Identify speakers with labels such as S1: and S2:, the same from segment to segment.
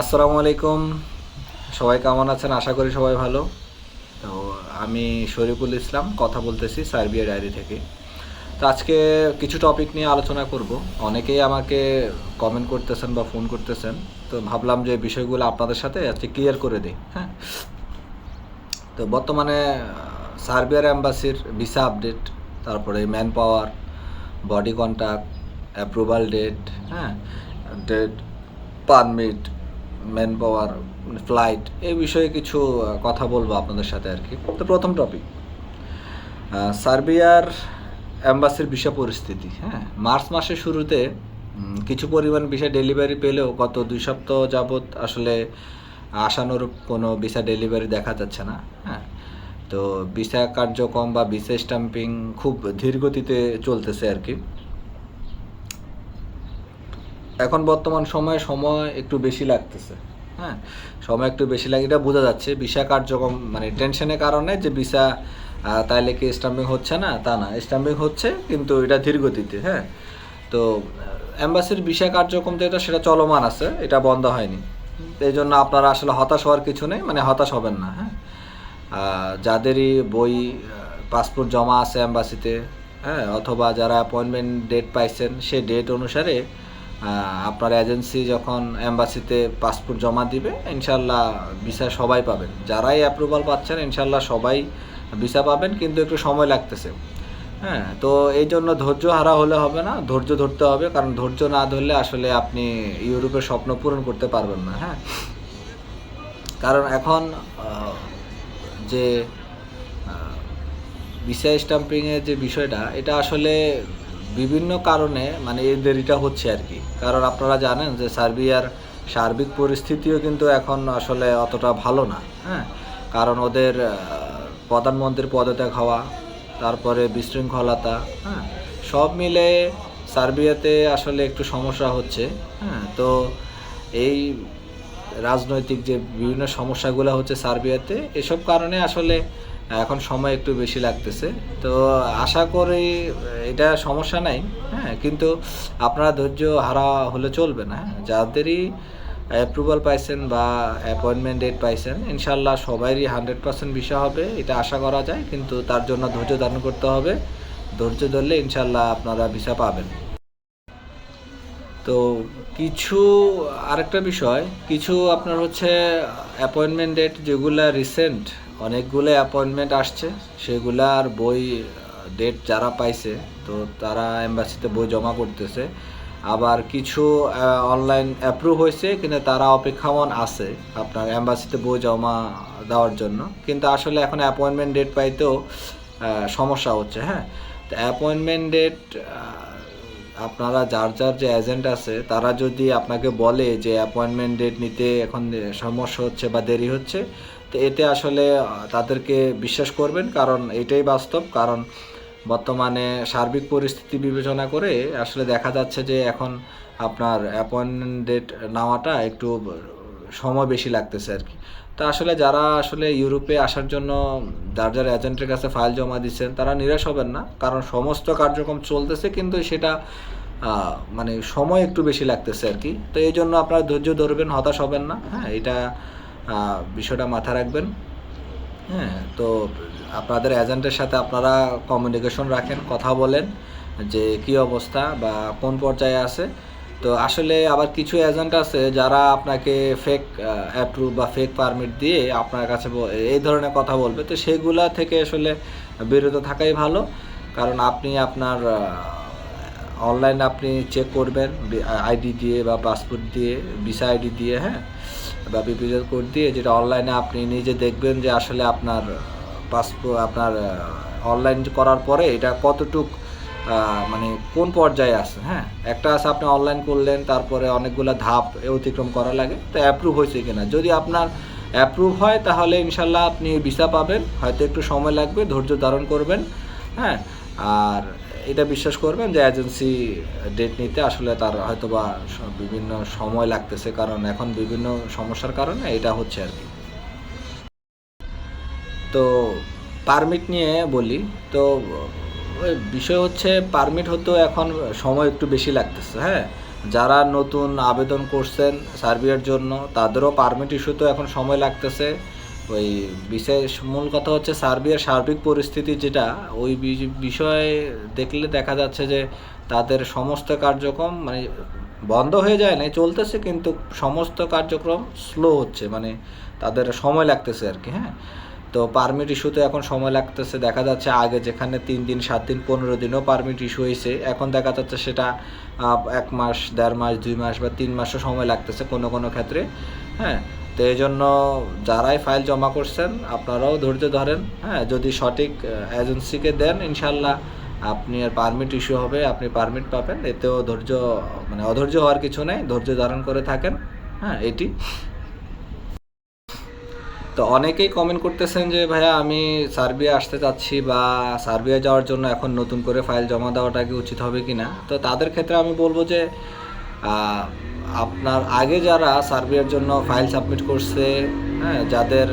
S1: আসসালামু আলাইকুম। সবাই কেমন আছেন? আশা করি সবাই ভালো। তো আমি শরীফুল ইসলাম, কথা বলতেছি সার্বিয়া ডায়েরি থেকে। তো আজকে কিছু টপিক নিয়ে আলোচনা করব। অনেকেই আমাকে কমেন্ট করতেছেন বা ফোন করতেছেন। তো ভাবলাম যে বিষয়গুলো আপনাদের সাথে আজকে ক্লিয়ার করে দিই হ্যাঁ? তো বর্তমানে সার্বিয়ার অ্যাম্বাসির ভিসা আপডেট তারপরে manpower body contact approval date হ্যাঁ? Date permit man power flight এই বিষয়ে কিছু কথা বলব আপনাদের সাথে আর কি। তো প্রথম টপিক সার্বিয়ার অ্যাম্বাসির ভিসা পরিস্থিতি হ্যাঁ? মার্চ মাসের শুরুতে কিছু পরিমাণ ভিসা ডেলিভারি পেলেও গত দুই সপ্তাহ যাবৎ আসলে আশানুরূপ কোনো ভিসা ডেলিভারি দেখা যাচ্ছে না হ্যাঁ? তো ভিসা কার্যক্রম বা ভিসা স্টাম্পিং খুব ধীর গতিতে চলতেছে আর কি। এখন বর্তমান সময়ে সময় একটু বেশি লাগতেছে হ্যাঁ? সময় একটু বেশি লাগে, এটা বোঝা যাচ্ছে। ভিসা কার্যক্রম মানে টেনশনের কারণে যে ভিসা তাইলে কি স্টাম্পিং হচ্ছে না? তা না স্টাম্পিং হচ্ছে, কিন্তু এটা ধীর গতিতে হ্যাঁ? তো অ্যাম্বাসির ভিসা কার্যক্রম যেটা সেটা চলমান আছে, এটা বন্ধ হয়নি। এই জন্য আপনারা আসলে হতাশ হওয়ার কিছু নেই মানে হতাশ হবেন না হ্যাঁ? যাদেরই বই পাসপোর্ট জমা আছে অ্যাম্বাসিতে হ্যাঁ? অথবা যারা অ্যাপয়েন্টমেন্ট ডেট পাইছেন সেই ডেট অনুসারে আপনার এজেন্সি যখন অ্যাম্বাসিতে পাসপোর্ট জমা দিবে ইনশাল্লাহ ভিসা সবাই পাবেন। যারাই অ্যাপ্রুভাল পাচ্ছেন ইনশাল্লাহ সবাই ভিসা পাবেন, কিন্তু একটু সময় লাগতেছে। হ্যাঁ তো এই জন্য ধৈর্য হারা হলে হবে না, ধৈর্য ধরতে হবে, কারণ ধৈর্য না ধরলে আসলে আপনি ইউরোপের স্বপ্ন পূরণ করতে পারবেন না হ্যাঁ। কারণ এখন যে ভিসা স্টাম্পিংয়ের যে বিষয়টা, এটা আসলে বিভিন্ন কারণে মানে এই দেরিটা হচ্ছে আর কি। কারণ আপনারা জানেন যে সার্বিয়ার সার্বিক পরিস্থিতিও কিন্তু এখন আসলে অতটা ভালো না হ্যাঁ? কারণ ওদের প্রধানমন্ত্রীর পদত্যাগ হওয়া, তারপরে বিশৃঙ্খলতা হ্যাঁ? সব মিলে সার্বিয়াতে আসলে একটু সমস্যা হচ্ছে হ্যাঁ? তো এই রাজনৈতিক যে বিভিন্ন সমস্যাগুলো হচ্ছে সার্বিয়াতে, এসব কারণে আসলে এখন সময় একটু বেশি লাগতেছে। তো আশা করি এটা সমস্যা নাই হ্যাঁ কিন্তু আপনারা ধৈর্য হারা হলে চলবে না হ্যাঁ যাদেরই অ্যাপ্রুভাল পাইছেন বা অ্যাপয়েন্টমেন্ট ডেট পাইছেন, ইনশাল্লাহ সবারই হান্ড্রেড পার্সেন্ট বিষয় হবে, এটা আশা করা যায়, কিন্তু তার জন্য ধৈর্য ধারণ করতে হবে। ধৈর্য ধরলে ইনশাল্লাহ আপনারা ভিসা পাবেন। তো কিছু আরেকটা বিষয়, কিছু আপনার হচ্ছে অ্যাপয়েন্টমেন্ট ডেট যেগুলা রিসেন্ট অনেকগুলো অ্যাপয়েন্টমেন্ট আসছে সেগুলার বই ডেট যারা পাইছে, তো তারা এম্বাসিতে বই জমা করতেছে। আবার কিছু অনলাইন অ্যাপ্রুভ হয়েছে, কিন্তু তারা অপেক্ষামান আছে আপনার এম্বাসিতে বই জমা দেওয়ার জন্য। কিন্তু আসলে এখন অ্যাপয়েন্টমেন্ট ডেট পাইতেও সমস্যা হচ্ছে হ্যাঁ? তো অ্যাপয়েন্টমেন্ট ডেট আপনারা যার যার যে এজেন্ট আছে, তারা যদি আপনাকে বলে যে অ্যাপয়েন্টমেন্ট ডেট নিতে এখন সমস্যা হচ্ছে বা দেরি হচ্ছে এতে আসলে তাদেরকে বিশ্বাস করবেন, কারণ এটাই বাস্তব। কারণ বর্তমানে সার্বিক পরিস্থিতি বিবেচনা করে আসলে দেখা যাচ্ছে যে এখন আপনার অ্যাপয়েন্টমেন্ট ডেট নেওয়াটা একটু সময় বেশি লাগতেছে আর কি। তো আসলে যারা আসলে ইউরোপে আসার জন্য যার যার এজেন্টের কাছে ফাইল জমা দিচ্ছেন, তারা নিরাশ হবেন না। কারণ সমস্ত কার্যক্রম চলতেছে, কিন্তু সেটা মানে সময় একটু বেশি লাগতেছে আর কি। তো এই জন্য আপনারা ধৈর্য ধরবেন, হতাশ হবেন না। হ্যাঁ এটা বিষয়টা মাথায় রাখবেন। হ্যাঁ তো আপনাদের এজেন্টের সাথে আপনারা কমিউনিকেশন রাখেন, কথা বলেন যে কি অবস্থা বা কোন পর্যায়ে আছে। তো আসলে আবার কিছু এজেন্ট আছে যারা আপনাকে ফেক অ্যাপ্রুভ বা ফেক পারমিট দিয়ে আপনার কাছে এই ধরনের কথা বলবে। তো সেগুলা থেকে আসলে বিরত থাকাই ভালো। কারণ আপনি আপনার অনলাইন আপনি চেক করবেন আইডি দিয়ে বা পাসপোর্ট দিয়ে ভিসা আইডি দিয়ে হ্যাঁ? বা বিপিএল কোড দিয়ে যেটা অনলাইনে আপনি নিজে দেখবেন যে আসলে আপনার পাসপোর্ট আপনার অনলাইন করার পরে এটা কতটুক মানে কোন পর্যায়ে আছে হ্যাঁ? একটা আছে আপনি অনলাইন করলেন, তারপরে অনেকগুলো ধাপ অতিক্রম করা লাগে, তো অ্যাপ্রুভ হয়েছে কিনা? যদি আপনার অ্যাপ্রুভ হয়, তাহলে ইনশাল্লাহ আপনি ভিসা পাবেন, হয়তো একটু সময় লাগবে, ধৈর্য ধারণ করবেন হ্যাঁ? আর এটা বিশ্বাস করবেন যে এজেন্সি ডেট নিতে আসলে তার হয়তো বা বিভিন্ন সময় লাগতেছে। কারণ এখন বিভিন্ন সমস্যার কারণে এটা হচ্ছে আর কি। তো পারমিট নিয়ে বলি, তো বিষয় হচ্ছে পারমিট হতেও এখন সময় একটু বেশি লাগতেছে হ্যাঁ? যারা নতুন আবেদন করছেন সার্বিয়ার জন্য, তাদেরও পারমিট ইস্যুতে এখন সময় লাগতেছে। ওই বিশেষ মূল কথা হচ্ছে সার্বিয়ার সার্বিক পরিস্থিতি যেটা, ওই বিষয়ে দেখলে দেখা যাচ্ছে যে তাদের সমস্ত কার্যক্রম মানে বন্ধ হয়ে যায় না চলতেছে কিন্তু সমস্ত কার্যক্রম স্লো হচ্ছে মানে তাদের সময় লাগতেছে আর কি হ্যাঁ? তো পারমিট ইস্যুতে এখন সময় লাগতেছে, দেখা যাচ্ছে আগে যেখানে তিন দিন, সাত দিন, পনেরো দিনও পারমিট ইস্যু হয়েছে, এখন দেখা যাচ্ছে সেটা এক মাস, দেড় মাস, দুই মাস বা তিন মাসও সময় লাগতেছে কোনো কোনো ক্ষেত্রে হ্যাঁ? তো এই জন্য যারাই ফাইল জমা করছেন, আপনারাও ধৈর্য ধরেন হ্যাঁ? যদি সঠিক এজেন্সিকে দেন ইনশাল্লাহ আপনি আর পারমিট ইস্যু হবে, আপনি পারমিট পাবেন। এতেও ধৈর্য মানে অধৈর্য হওয়ার কিছু নেই, ধৈর্য ধারণ করে থাকেন হ্যাঁ? এটি। তো অনেকেই কমেন্ট করতেছেন যে, ভাইয়া, আমি সার্বিয়া আসতে চাচ্ছি বা সার্বিয়া যাওয়ার জন্য এখন নতুন করে ফাইল জমা দেওয়াটা কি উচিত হবে কি না তো তাদের ক্ষেত্রে আমি বলব যে আপনার আগে যারা সার্বিয়ার জন্য ফাইল সাবমিট করছে হ্যাঁ যাদের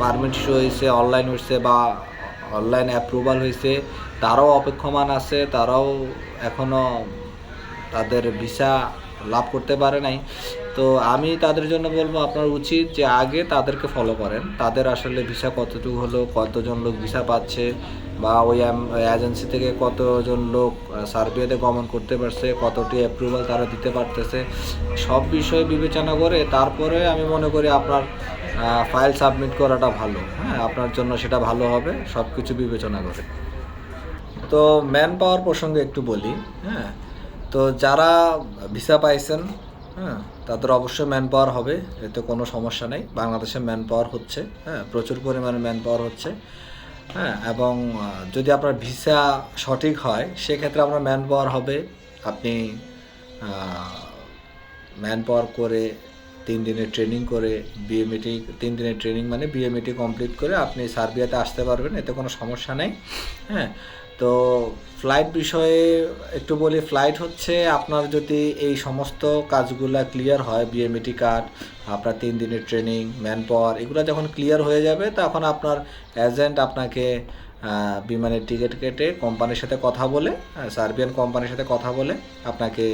S1: পারমিট ইস্যু হয়েছে অনলাইন হয়েছে বা অনলাইন অ্যাপ্রুভাল হয়েছে, তারাও অপেক্ষমান আছে, তারাও এখনও তাদের ভিসা লাভ করতে পারে নাই। তো আমি তাদের জন্য বলব, আপনার উচিত যে আগে তাদেরকে ফলো করেন। তাদের আসলে ভিসা কতটুকু হলো, কতজন লোক ভিসা পাচ্ছে বা ওই এজেন্সি থেকে কতজন লোক সার্বিয়াতে গমন করতে পারছে, কতটি অ্যাপ্রুভাল তারা দিতে পারতেছে, সব বিষয়ে বিবেচনা করে তারপরে আমি মনে করি আপনার ফাইল সাবমিট করাটা ভালো। হ্যাঁ আপনার জন্য সেটা ভালো হবে সব কিছু বিবেচনা করে। তো ম্যান পাওয়ার প্রসঙ্গে একটু বলি হ্যাঁ তো যারা ভিসা পাইছেন হ্যাঁ তাদের অবশ্যই ম্যান পাওয়ার হবে, এতে কোনো সমস্যা নেই। বাংলাদেশে ম্যান পাওয়ার হচ্ছে হ্যাঁ প্রচুর পরিমাণে ম্যান পাওয়ার হচ্ছে। হ্যাঁ এবং যদি আপনার ভিসা সঠিক হয়, সেক্ষেত্রে আপনার ম্যান পাওয়ার হবে। আপনি ম্যান পাওয়ার করে তিন দিনের ট্রেনিং করে বিএমএটি তিন দিনের ট্রেনিং মানে বিএমএটি কমপ্লিট করে আপনি সার্বিয়াতে আসতে পারবেন, এতে কোনো সমস্যা নেই হ্যাঁ? তো ফ্লাইট বিষয়ে একটু বলি ফ্লাইট হচ্ছে আপনার যদি এই সমস্ত কাজগুলা ক্লিয়ার হয় বিএমএটি কার্ড আপনার তিন দিনের ট্রেনিং ম্যান পাওয়ার এগুলো যখন ক্লিয়ার হয়ে যাবে, তখন আপনার এজেন্ট আপনাকে বিমানের টিকিট কেটে কোম্পানির সাথে কথা বলে সার্বিয়ান কোম্পানির সাথে কথা বলে আপনাকে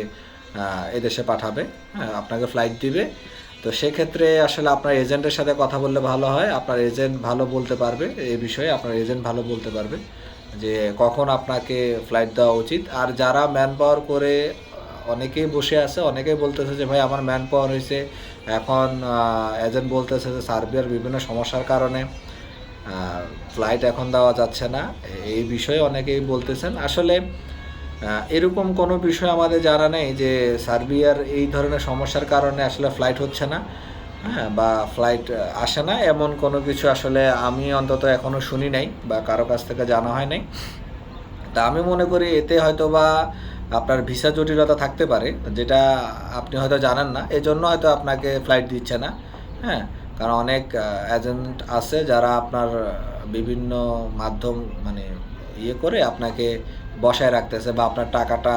S1: এদেশে পাঠাবে হ্যাঁ আপনাকে ফ্লাইট দিবে। তো সেক্ষেত্রে আসলে আপনার এজেন্টের সাথে কথা বললে ভালো হয়। আপনার এজেন্ট ভালো বলতে পারবে এ বিষয়ে, আপনার এজেন্ট ভালো বলতে পারবে যে কখন আপনাকে ফ্লাইট দেওয়া উচিত। আর যারা ম্যান পাওয়ার করে, অনেকেই বসে আছে, অনেকেই বলতেছে যে, ভাই, আমার ম্যান পাওয়ার হয়েছে এখন এজেন্ট বলতেছে যে সার্বিয়ার বিভিন্ন সমস্যার কারণে ফ্লাইট এখন দেওয়া যাচ্ছে না। এই বিষয়ে অনেকেই বলতেছেন। আসলে এরকম কোনো বিষয় আমাদের জানা নেই যে সার্বিয়ার এই ধরনের সমস্যার কারণে আসলে ফ্লাইট হচ্ছে না। হ্যাঁ বা ফ্লাইট আসে না। এমন কোনো কিছু আসলে আমি অন্তত এখনও শুনি নাই বা কারও কাছ থেকে জানা হয় নাই। তা আমি মনে করি এতে হয়তো বা আপনার ভিসা জটিলতা থাকতে পারে, যেটা আপনি হয়তো জানেন না। এজন্য হয়তো আপনাকে ফ্লাইট দিচ্ছে না। হ্যাঁ কারণ অনেক এজেন্ট আছে যারা আপনার বিভিন্ন মাধ্যম মানে ইয়ে করে আপনাকে বসায় রাখতেছে বা আপনার টাকাটা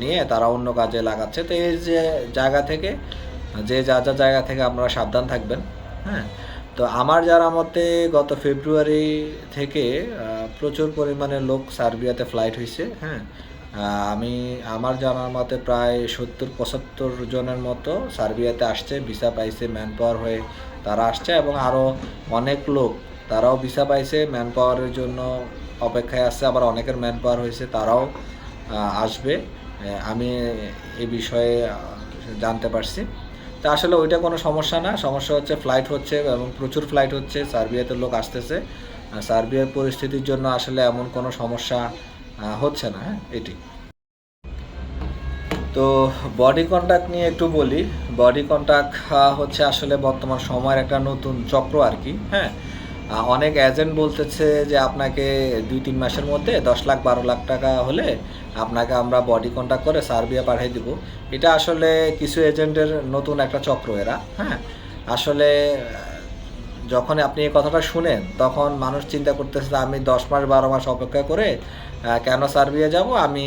S1: নিয়ে তারা অন্য কাজে লাগাচ্ছে। তো এই যে জায়গা থেকে, যে যা যা জায়গা থেকে আপনারা সাবধান থাকবেন হ্যাঁ? তো আমার যারা মতে গত ফেব্রুয়ারি থেকে প্রচুর পরিমাণে লোক সার্বিয়াতে ফ্লাইট হয়েছে হ্যাঁ? আমি, আমার জানার মতে প্রায় সত্তর, পঁচাত্তর জনের মতো সার্বিয়াতে আসছে, ভিসা পাইছে ম্যান পাওয়ার হয়ে তারা আসছে এবং আরও অনেক লোক তারাও ভিসা পাইছে ম্যান পাওয়ারের জন্য অপেক্ষায় আসছে আবার অনেকের ম্যান পাওয়ার হয়েছে, তারাও আসবে। আমি এ বিষয়ে জানতে পারছি। তা আসলে ওইটা কোনো সমস্যা না। সমস্যা হচ্ছে ফ্লাইট হচ্ছে এবং প্রচুর ফ্লাইট হচ্ছে। সার্বিয়াতে লোক আসতেছে। সার্বিয়ার পরিস্থিতির জন্য আসলে এমন কোনো সমস্যা হচ্ছে না হ্যাঁ এটি। তো বডি কন্ট্যাক্ট নিয়ে একটু বলি। বডি কন্ট্যাক্ট হচ্ছে আসলে বর্তমান সময়ের একটা নতুন চক্র আর কি হ্যাঁ। অনেক এজেন্ট বলতেছে যে আপনাকে দুই, তিন মাসের মধ্যে দশ লাখ, বারো লাখ টাকা হলে আপনাকে আমরা বডি কন্ট্যাক্ট করে সার্বিয়া পাঠিয়ে দিব। এটা আসলে কিছু এজেন্টের নতুন একটা চক্র এরা হ্যাঁ? আসলে যখন আপনি এই কথাটা শুনেন, তখন মানুষ চিন্তা করতেছে আমি দশ মাস, বারো মাস অপেক্ষা করে কেন সার্বিয়া যাব? আমি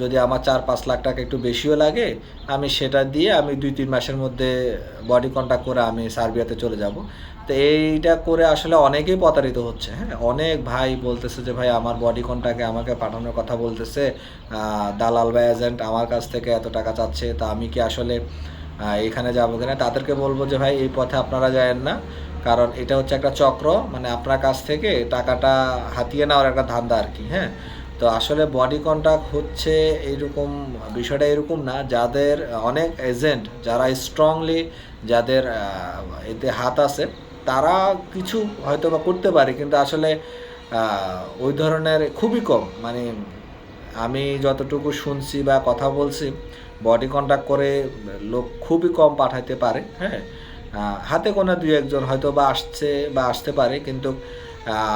S1: যদি আমার চার, পাঁচ লাখ টাকা একটু বেশিও লাগে, আমি সেটা দিয়ে আমি দুই, তিন মাসের মধ্যে বডি কন্ট্যাক্ট করে আমি সার্বিয়াতে চলে যাব। তো এইটা করে আসলে অনেকেই প্রতারিত হচ্ছে হ্যাঁ? অনেক ভাই বলতেছে যে, ভাই, আমার বডি কন্ট্যাক্টে আমাকে পাঠানোর কথা বলতেছে? দালাল বা এজেন্ট আমার কাছ থেকে এত টাকা চাচ্ছে, তা আমি কি আসলে এখানে যাব কিনা? তাদেরকে বলব যে, ভাই, এই পথে আপনারা যায়েন না। কারণ এটা হচ্ছে একটা চক্র মানে আপনার কাছ থেকে টাকাটা হাতিয়ে নেওয়ার একটা ধান্দা আর কি হ্যাঁ? তো আসলে বডি কন্ট্যাক্ট হচ্ছে এইরকম, বিষয়টা এরকম না। যাদের অনেক এজেন্ট যারা স্ট্রংলি যাদের এতে হাত আছে তারা কিছু হয়তো বা করতে পারে, কিন্তু আসলে ওই ধরনের খুবই কম। মানে আমি যতটুকু শুনছি বা কথা বলছি বডি কন্ট্যাক্ট করে লোক খুবই কম পাঠাইতে পারে হ্যাঁ? হাতে কোনো দুই একজন হয়তো বা আসছে বা আসতে পারে, কিন্তু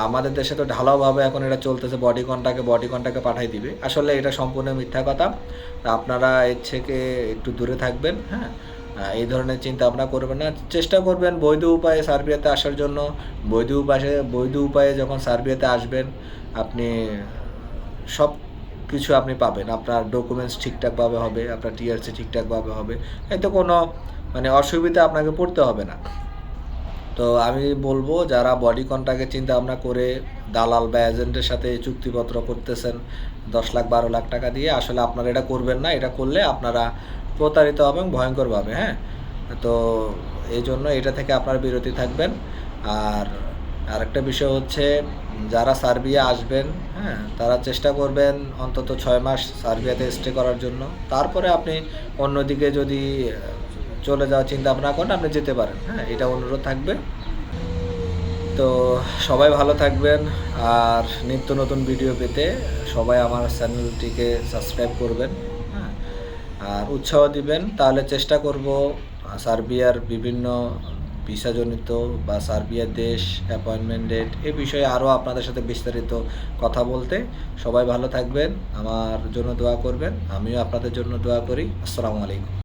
S1: আমাদের দেশে তো ঢালাওভাবে এখন এটা চলতেছে বডি কন্ট্যাক্টে বডি কন্ট্যাক্টে পাঠাই দিবে। আসলে এটা সম্পূর্ণ মিথ্যা কথা। আপনারা এর থেকে একটু দূরে থাকবেন হ্যাঁ? এই ধরনের চিন্তা ভাবনা করবেন না। চেষ্টা করবেন বৈধ উপায়ে সার্বিয়াতে আসার জন্য। বৈধ উপায়ে বৈধ উপায়ে যখন সার্বিয়াতে আসবেন, আপনি সব কিছু আপনি পাবেন। আপনার ডকুমেন্টস ঠিকঠাকভাবে হবে, আপনার টিআরসি ঠিকঠাকভাবে হবে। এতে কোনো মানে অসুবিধা আপনাকে পড়তে হবে না। তো আমি বলব, যারা বডি কন্ট্রাক্টের চিন্তা ভাবনা করে দালাল বা এজেন্টের সাথে চুক্তিপত্র করতেছেন, দশ লাখ, বারো লাখ টাকা দিয়ে, আসলে আপনারা এটা করবেন না। এটা করলে আপনারা প্রতারিত হবেন ভয়ঙ্করভাবে হ্যাঁ? তো এই জন্য এটা থেকে আপনার বিরতি থাকবেন। আর আরেকটা বিষয় হচ্ছে, যারা সার্বিয়া আসবেন হ্যাঁ তারা চেষ্টা করবেন অন্তত ছয় মাস সার্বিয়াতে স্টে করার জন্য। তারপরে আপনি অন্যদিকে যদি চলে যাওয়ার চিন্তা ভাবনা করেন, আপনি যেতে পারেন হ্যাঁ এটা অনুরোধ থাকবে। তো সবাই ভালো থাকবেন, আর নিত্য নতুন ভিডিও পেতে সবাই আমার চ্যানেলটিকে সাবস্ক্রাইব করবেন। আর উৎসাহ দিবেন, তাহলে চেষ্টা করব সার্বিয়ার বিভিন্ন ভিসাজনিত বা সার্বিয়ার দেশ অ্যাপয়েন্টমেন্ট ডেট এ বিষয়ে আরও আপনাদের সাথে বিস্তারিত কথা বলতে। সবাই ভালো থাকবেন, আমার জন্য দোয়া করবেন, আমিও আপনাদের জন্য দোয়া করি। আসসালামু আলাইকুম।